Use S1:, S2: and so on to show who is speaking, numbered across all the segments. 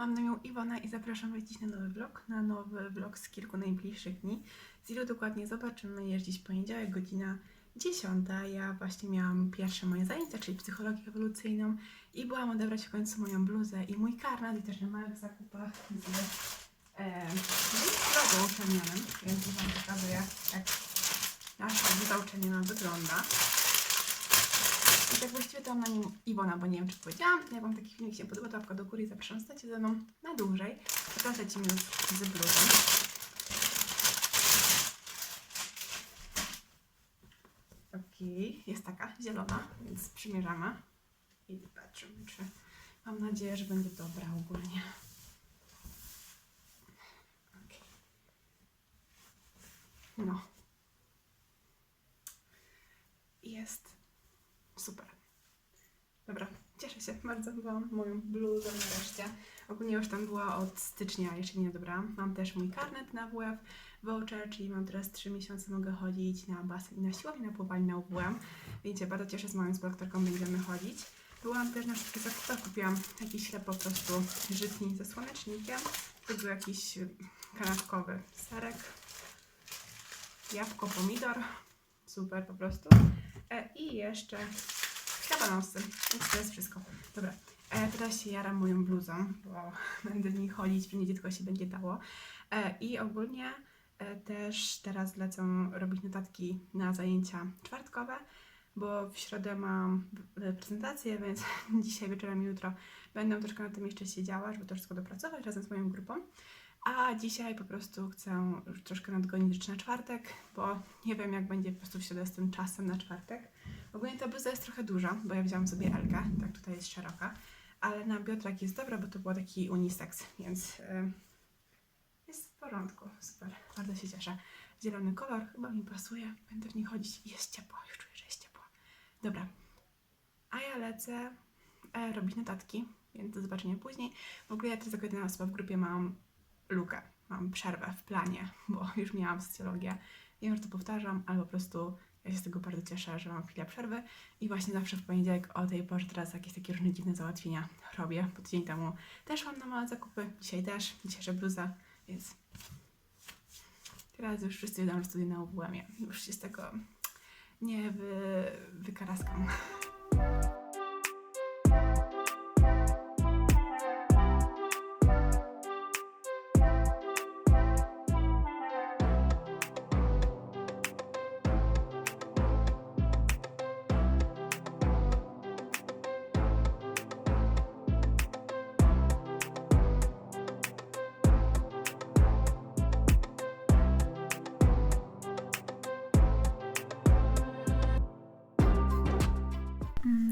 S1: Mam na imię Iwona i zapraszam Was dziś na nowy vlog, na nowy vlog z kilku najbliższych dni. Z ilu dokładnie zobaczymy, jest dziś poniedziałek, godzina 10. Ja właśnie miałam pierwsze moje zajęcia, czyli psychologię ewolucyjną i byłam odebrać w końcu moją bluzę i mój karnet i też na małych zakupach z e, logo uczelnianym, więc Wam pokazuję, jak nasza bluza uczelniana wygląda. I tak właściwie to mam na nim Iwona, bo nie wiem czy powiedziałam. Jak wam taki filmik się podoba, to łapka do góry i zapraszam, zostańcie ze mną na dłużej. Teraz lecimy już z bluzą. Okej, jest taka zielona, więc przymierzamy i patrzymy, czy mam nadzieję, że będzie dobra ogólnie. No. Jest Super. Dobra, cieszę się bardzo. Mam moją bluzę nareszcie. Ogólnie już tam była od stycznia, jeszcze nie dobrałam. Mam też mój karnet na WF voucher, czyli mam teraz 3 miesiące, mogę chodzić na basen i na siłownię, na pływanie na UWM. Wiecie, bardzo cieszę z moją inspektorką, będziemy chodzić. Byłam też na wszystkich zakupach, kupiłam jakiś chleb po prostu żytni ze słonecznikiem. To był jakiś kanapkowy serek, jabłko, pomidor. Super po prostu. E, I jeszcze kabanosy. Więc to jest wszystko. Dobra. E, teraz się jaram moją bluzą, bo będę w niej chodzić, będzie tylko się będzie dało. E, I ogólnie e, też teraz lecą robić notatki na zajęcia czwartkowe, bo w środę mam prezentację, więc dzisiaj wieczorem, jutro będę troszkę na tym jeszcze siedziała, żeby to wszystko dopracować razem z moją grupą. A dzisiaj po prostu chcę troszkę nadgonić rzeczy na czwartek, bo nie wiem jak będzie po prostu w środę z tym czasem na czwartek. Ogólnie ta bluza jest trochę duża, bo ja wzięłam sobie Elkę, tak tutaj jest szeroka, ale na biodrak jest dobra, bo to był taki unisex, więc yy, jest w porządku, super, bardzo się cieszę. Zielony kolor chyba mi pasuje, będę w niej chodzić jest ciepło, już czuję, że jest ciepło. Dobra, a ja lecę e, robić notatki, więc do zobaczenia później. W ogóle ja teraz jako jedyna osoba w grupie mam lukę, mam przerwę w planie, bo już miałam socjologię. Wiem, że to powtarzam, ale po prostu ja się z tego bardzo cieszę, że mam chwilę przerwy i właśnie zawsze w poniedziałek o tej porze teraz jakieś takie różne dziwne załatwienia robię. Bo tydzień temu też mam na małe zakupy, dzisiaj też, dzisiejsza bluza, więc teraz już wszyscy wiedzą, że studiuję na UWM-ie. Już się z tego nie wy, wykaraskam.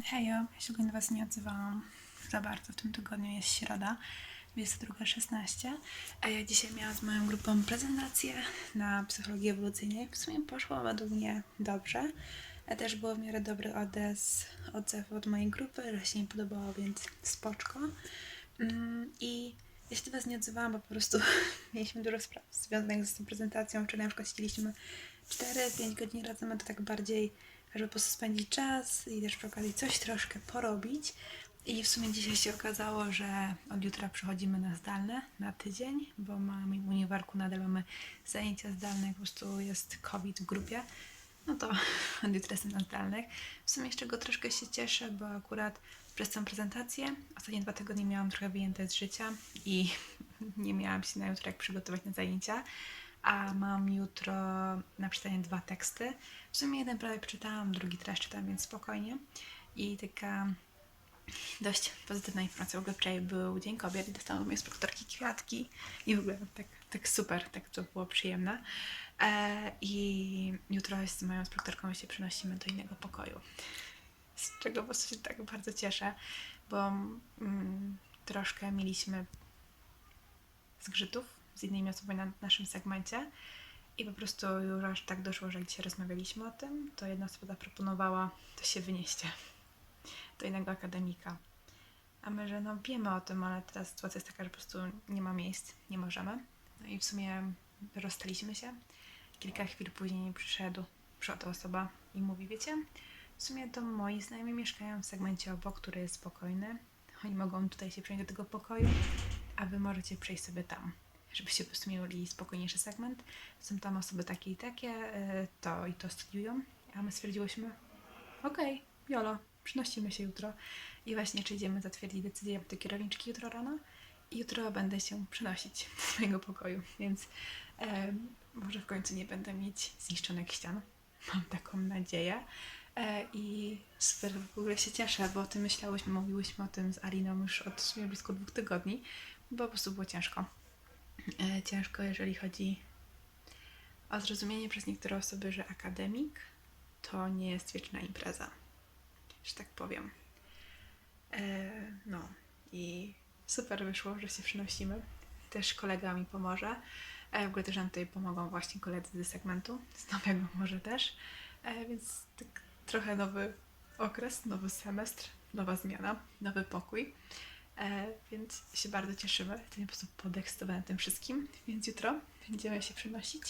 S2: Hejo, ja się do Was nie odzywałam za bardzo. W tym tygodniu jest środa, 22.16. A ja dzisiaj miałam z moją grupą prezentację na psychologii ewolucyjnej. W sumie poszło według mnie dobrze. A też było w miarę dobry odez, odzew od mojej grupy, że się im podobało, więc spoczko. Mm, I ja się do Was nie odzywałam, bo po prostu mieliśmy dużo spraw związanych z tą prezentacją. Czy na przykład siedzieliśmy 4-5 godzin razem, a to tak bardziej żeby po prostu spędzić czas i też przy okazji coś troszkę porobić. I w sumie dzisiaj się okazało, że od jutra przechodzimy na zdalne, na tydzień, bo mamy w uniwerku nadal mamy zajęcia zdalne, po prostu jest COVID w grupie. No to od jutra jestem na zdalnych. W sumie z czego troszkę się cieszę, bo akurat przez tą prezentację ostatnie dwa tygodnie miałam trochę wyjęte z życia i nie miałam się na jutro jak przygotować na zajęcia a mam jutro na czytanie dwa teksty. W sumie jeden prawie przeczytałam, drugi teraz czytam, więc spokojnie. I taka dość pozytywna informacja. W ogóle wczoraj był Dzień Kobiet i dostałam od mojej kwiatki i w ogóle tak, tak super, tak to było przyjemne. E, I jutro z moją instruktorką się przenosimy do innego pokoju. Z czego po prostu się tak bardzo cieszę, bo mm, troszkę mieliśmy zgrzytów z innymi osobami na naszym segmencie. I po prostu już aż tak doszło, że dzisiaj rozmawialiśmy o tym, to jedna osoba zaproponowała, to się wynieście do innego akademika. A my, że no wiemy o tym, ale teraz sytuacja jest taka, że po prostu nie ma miejsc, nie możemy. No i w sumie rozstaliśmy się. Kilka chwil później przyszedł, przyszła ta osoba i mówi, wiecie, w sumie to moi znajomi mieszkają w segmencie obok, który jest spokojny. Oni mogą tutaj się przenieść do tego pokoju. a wy możecie przejść sobie tam, żebyście po prostu mieli spokojniejszy segment. Są tam osoby takie i takie, e, to i to studiują, a my stwierdziłyśmy, okej, jolo, przynosimy się jutro i właśnie czy idziemy zatwierdzić decyzję do kierowniczki jutro rano i jutro będę się przenosić do swojego pokoju, więc e, może w końcu nie będę mieć zniszczonych ścian. Mam taką nadzieję. E, I super w ogóle się cieszę, bo o tym myślałyśmy, mówiłyśmy o tym z Ariną już od blisko dwóch tygodni, bo po prostu było ciężko. E, ciężko, jeżeli chodzi o zrozumienie przez niektóre osoby, że akademik to nie jest wieczna impreza, że tak powiem. E, no i super wyszło, że się przynosimy. Też kolega mi pomoże. E, w ogóle też nam tutaj pomogą właśnie koledzy ze segmentu, z nowego może też. Więc tak trochę nowy okres, nowy semestr, nowa zmiana, nowy pokój. E, więc się bardzo cieszymy. Jestem po prostu podekscytowana tym wszystkim. Więc jutro będziemy się przenosić.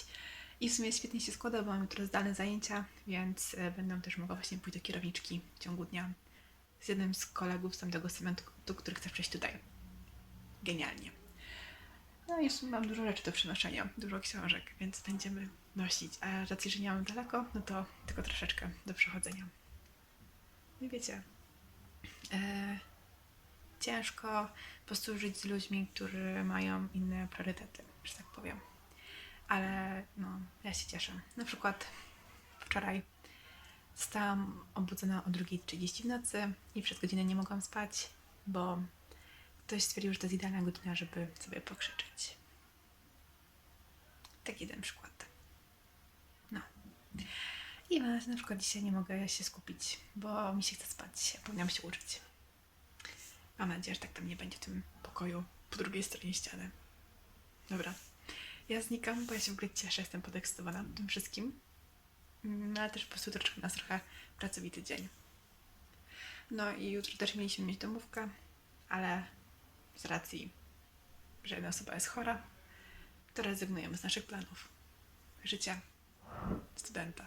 S2: I w sumie świetnie się składa, bo mam jutro zdalne zajęcia, więc e, będę też mogła właśnie pójść do kierowniczki w ciągu dnia z jednym z kolegów z tamtego segmentu, który chce przejść tutaj. Genialnie. No i w sumie mam dużo rzeczy do przenoszenia, dużo książek, więc będziemy nosić. A racji, że nie mam daleko, no to tylko troszeczkę do przechodzenia. No wiecie, e, ciężko po prostu żyć z ludźmi, którzy mają inne priorytety, że tak powiem. Ale no, ja się cieszę. Na przykład wczoraj zostałam obudzona o 2.30 w nocy i przez godzinę nie mogłam spać, bo ktoś stwierdził, że to jest idealna godzina, żeby sobie pokrzyczeć. Taki jeden przykład. No. I na przykład dzisiaj nie mogę się skupić, bo mi się chce spać, a powinnam się uczyć. Mam nadzieję, że tak tam nie będzie w tym pokoju po drugiej stronie ściany. Dobra. Ja znikam, bo ja się w ogóle cieszę, jestem podekscytowana tym wszystkim. Mm, ale też po prostu troszeczkę nas trochę pracowity dzień. No i jutro też mieliśmy mieć domówkę, ale z racji, że jedna osoba jest chora, to rezygnujemy z naszych planów. Życia studenta.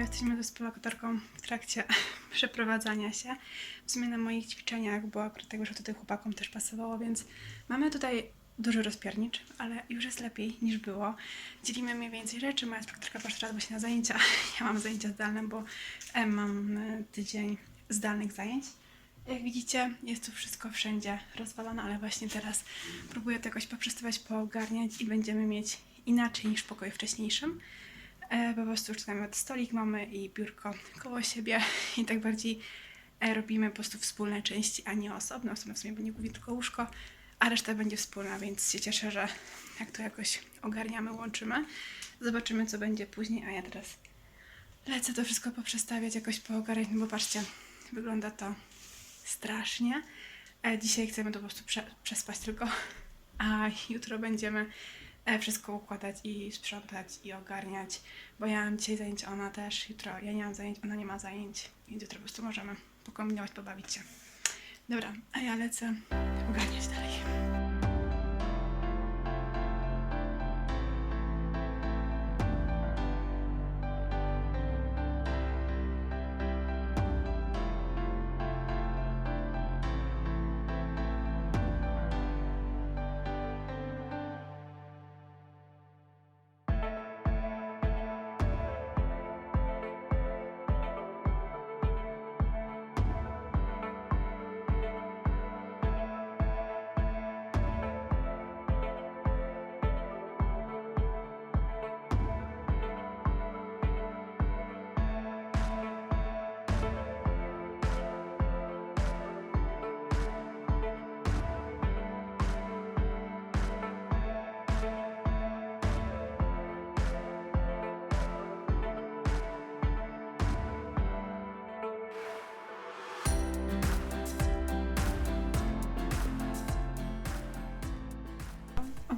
S1: Jesteśmy z współlokatorką w trakcie przeprowadzania się. W sumie na moich ćwiczeniach, bo akurat tego, że tutaj chłopakom też pasowało, więc mamy tutaj duży rozpiernicz, ale już jest lepiej niż było. Dzielimy mniej więcej rzeczy, moja inspektorka poszła teraz właśnie na zajęcia, ja mam zajęcia zdalne, bo mam e, tydzień zdalnych zajęć. Jak widzicie, jest tu wszystko wszędzie rozwalone, ale właśnie teraz próbuję to jakoś poprzestawiać, poogarniać i będziemy mieć inaczej niż w pokoju wcześniejszym. E, po prostu nawet stolik mamy i biurko koło siebie i tak bardziej e, robimy po prostu wspólne części, a nie osobno. Osobno w sumie będzie głównie tylko łóżko, a reszta będzie wspólna, więc się cieszę, że jak to jakoś ogarniamy, łączymy. Zobaczymy, co będzie później, a ja teraz lecę to wszystko poprzestawiać, jakoś poogarniać, no bo patrzcie, wygląda to strasznie. E, dzisiaj chcemy to po prostu prze, przespać tylko, a jutro będziemy wszystko układać i sprzątać i ogarniać, bo ja mam dzisiaj zajęcia, ona też, jutro ja nie mam zajęć, ona nie ma zajęć, więc jutro po prostu możemy pokombinować, pobawić się. Dobra, a ja lecę ogarniać dalej.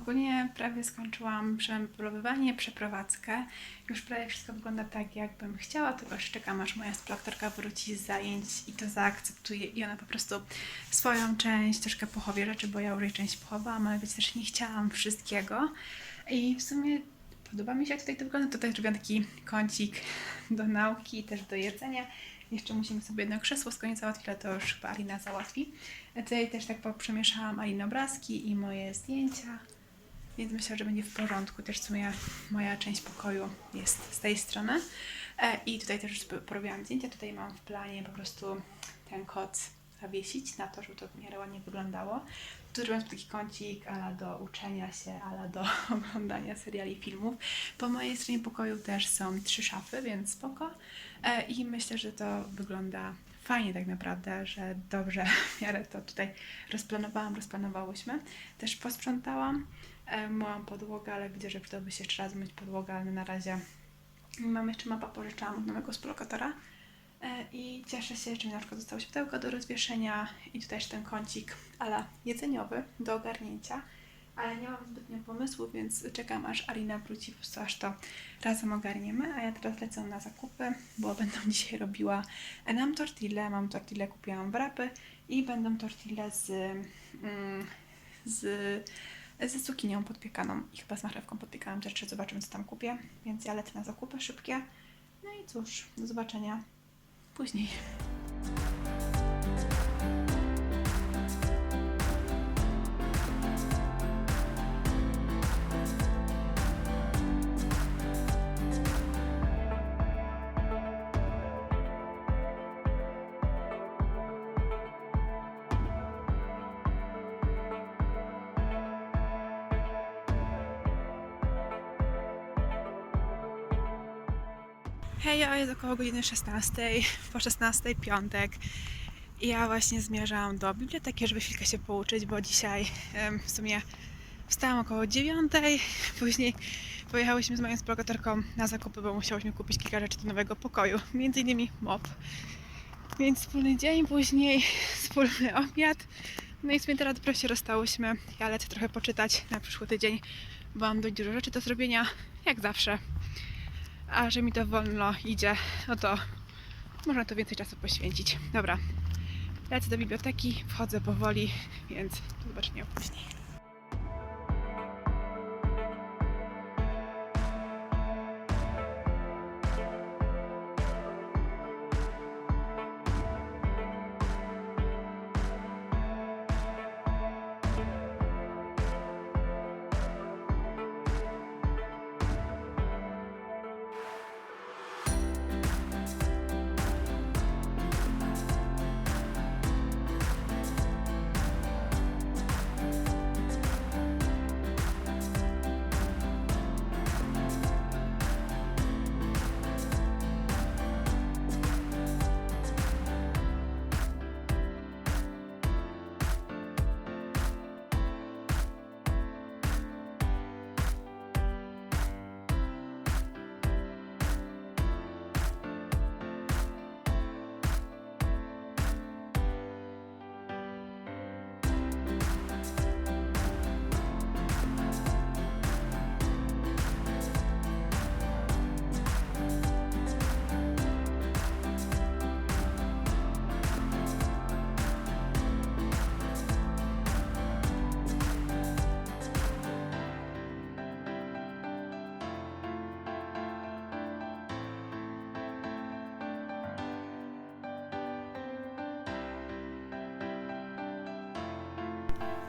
S2: Ogólnie prawie skończyłam przemeblowywanie, przeprowadzkę. Już prawie wszystko wygląda tak, jakbym chciała, tylko jeszcze czekam, aż moja instruktorka wróci z zajęć i to zaakceptuje i ona po prostu swoją część troszkę pochowie rzeczy, bo ja już jej część pochowałam, ale więc też nie chciałam wszystkiego. I w sumie podoba mi się, jak tutaj to wygląda. Tutaj zrobiłam taki kącik do nauki też do jedzenia. Jeszcze musimy sobie jedno krzesło z koniec załatwić, ale to już chyba Alina załatwi. Tutaj też tak poprzemieszałam Alina obrazki i moje zdjęcia, więc myślę, że będzie w porządku. Też w sumie moja część pokoju jest z tej strony. E, I tutaj też porobiłam zdjęcia. Tutaj mam w planie po prostu ten kot zawiesić na to, żeby to w miarę ładnie wyglądało. Tu zrobiłam taki kącik ala do uczenia się, ala do oglądania seriali i filmów. Po mojej stronie pokoju też są trzy szafy, więc spoko. E, I myślę, że to wygląda fajnie tak naprawdę, że dobrze w miarę to tutaj rozplanowałam, rozplanowałyśmy. Też posprzątałam, myłam podłogę, ale widzę, że przydałoby się jeszcze raz myć podłogę, ale na razie mam jeszcze mapa, pożyczałam od nowego współlokatora. E, I cieszę się, że mi na przykład zostało światełko do rozwieszenia i tutaj jeszcze ten kącik ala jedzeniowy do ogarnięcia. Ale nie mam zbytnio pomysłu, więc czekam aż Alina wróci, po prostu aż to razem ogarniemy. A ja teraz lecę na zakupy, bo będę dzisiaj robiła e, nam tortille. Mam tortille, kupiłam wrapy i będą tortille z, mm, z, z cukinią podpiekaną i chyba z marchewką podpiekaną. Też jeszcze zobaczymy, co tam kupię. Więc ja lecę na zakupy szybkie. No i cóż, do zobaczenia później. Hej, jest około godziny 16, po 16 piątek. I ja właśnie zmierzam do biblioteki, żeby chwilkę się pouczyć, bo dzisiaj w sumie wstałam około 9, później pojechałyśmy z moją splogatorką na zakupy, bo musiałyśmy kupić kilka rzeczy do nowego pokoju, między innymi mop. Więc wspólny dzień, później wspólny obiad. No i w sumie teraz dopiero się rozstałyśmy. Ja lecę trochę poczytać na przyszły tydzień, bo mam dość dużo rzeczy do zrobienia, jak zawsze a że mi to wolno idzie, no to można to więcej czasu poświęcić. Dobra, lecę do biblioteki, wchodzę powoli, więc do zobaczenia później.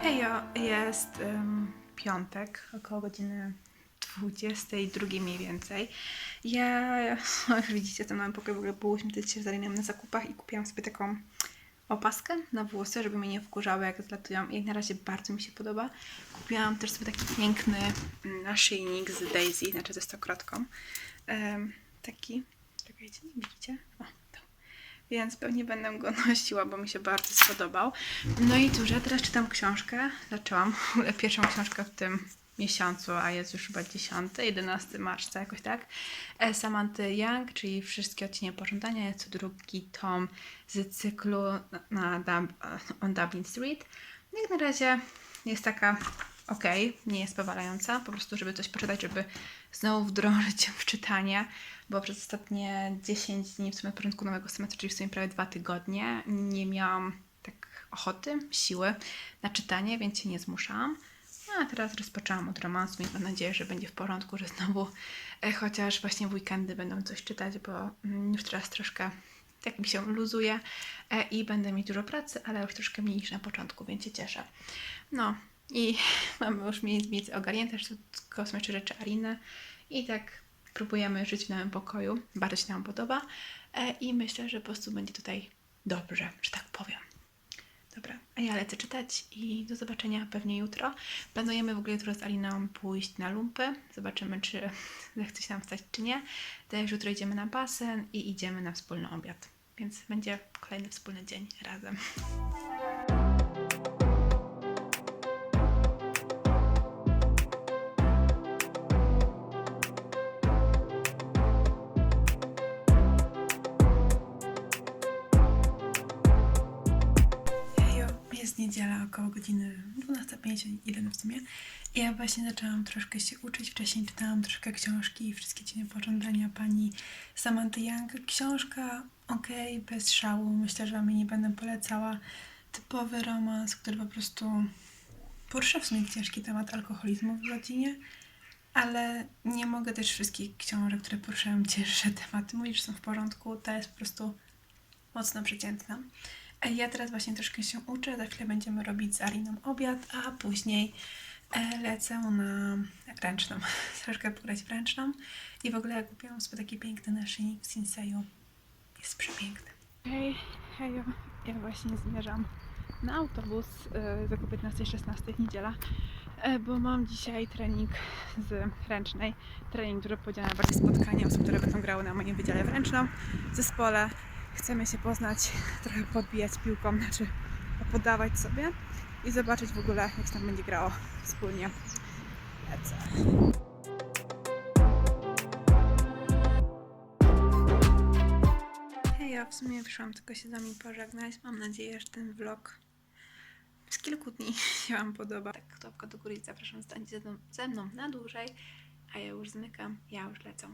S2: Hejo, jest ym, piątek, około godziny 22 mniej więcej. Ja, jak widzicie, ten mały pokój w ogóle byłyśmy tutaj dzisiaj z na zakupach i kupiłam sobie taką opaskę na włosy, żeby mnie nie wkurzały jak zlatują i na razie bardzo mi się podoba. Kupiłam też sobie taki piękny mm, naszyjnik z Daisy, znaczy ze stokrotką. Em, taki, czekajcie, nie widzicie? O. Więc pewnie będę go nosiła, bo mi się bardzo spodobał. No i cóż, ja teraz czytam książkę. Zaczęłam pierwszą książkę w tym miesiącu, a jest już chyba 10, 11 marca, jakoś tak. E, Samanty Young, czyli Wszystkie odcienie pożądania. Jest to drugi tom z cyklu na, na Dub, on Dublin Street. No Jak na razie jest taka ok, nie jest powalająca, po prostu żeby coś poczytać, żeby znowu wdrążyć się w czytanie, bo przez ostatnie 10 dni w sumie początku nowego semestru, czyli w sumie prawie dwa tygodnie, nie miałam tak ochoty, siły na czytanie, więc się nie zmuszałam. No, a teraz rozpoczęłam od romansu i mam nadzieję, że będzie w porządku, że znowu e, chociaż właśnie w weekendy będą coś czytać, bo mm, już teraz troszkę tak mi się luzuje e, i będę mieć dużo pracy, ale już troszkę mniej niż na początku, więc się cieszę. No i mamy już mniej więcej ogarnięte wszystko smyczy rzeczy Aliny i tak próbujemy żyć w nowym pokoju. Bardzo się nam podoba e, i myślę, że po prostu będzie tutaj dobrze, że tak powiem. Dobra, a ja lecę czytać i do zobaczenia pewnie jutro. Planujemy w ogóle jutro z Aliną pójść na lumpy. Zobaczymy, czy zechce się nam wstać, czy nie. Też jutro idziemy na basen i idziemy na wspólny obiad. Więc będzie kolejny wspólny dzień razem. Niedziela około godziny 12.51 w sumie. I ja właśnie zaczęłam troszkę się uczyć. Wcześniej czytałam troszkę książki Wszystkie cienie pożądania pani Samantha Young. Książka okej, bez szału. Myślę, że wam jej nie będę polecała. Typowy romans, który po prostu porusza w sumie ciężki temat alkoholizmu w rodzinie. Ale nie mogę też wszystkich książek, które poruszają cięższe tematy mówić, że są w porządku. Ta jest po prostu mocno przeciętna. Ja teraz właśnie troszkę się uczę, za chwilę będziemy robić z Aliną obiad, a później e, lecę na ręczną, troszkę pograć w ręczną i w ogóle kupiłam sobie taki piękny naszyjnik w Sinseju, jest przepiękny. Hej, hejo, ja właśnie zmierzam na autobus e, za 15-16 w niedziela, e, bo mam dzisiaj trening z ręcznej, trening, który podziela na bardziej osób, które będą grały na moim wydziale w ręczną zespole. Chcemy się poznać, trochę podbijać piłką, znaczy podawać sobie i zobaczyć w ogóle, jak się tam będzie grało wspólnie. Lecę. Hej, ja w sumie przyszłam tylko się z wami pożegnać. Mam nadzieję, że ten vlog z kilku dni się wam podoba. Tak, kropka do góry i zapraszam zostańcie ze mną, na dłużej, a ja już zmykam, ja już lecę.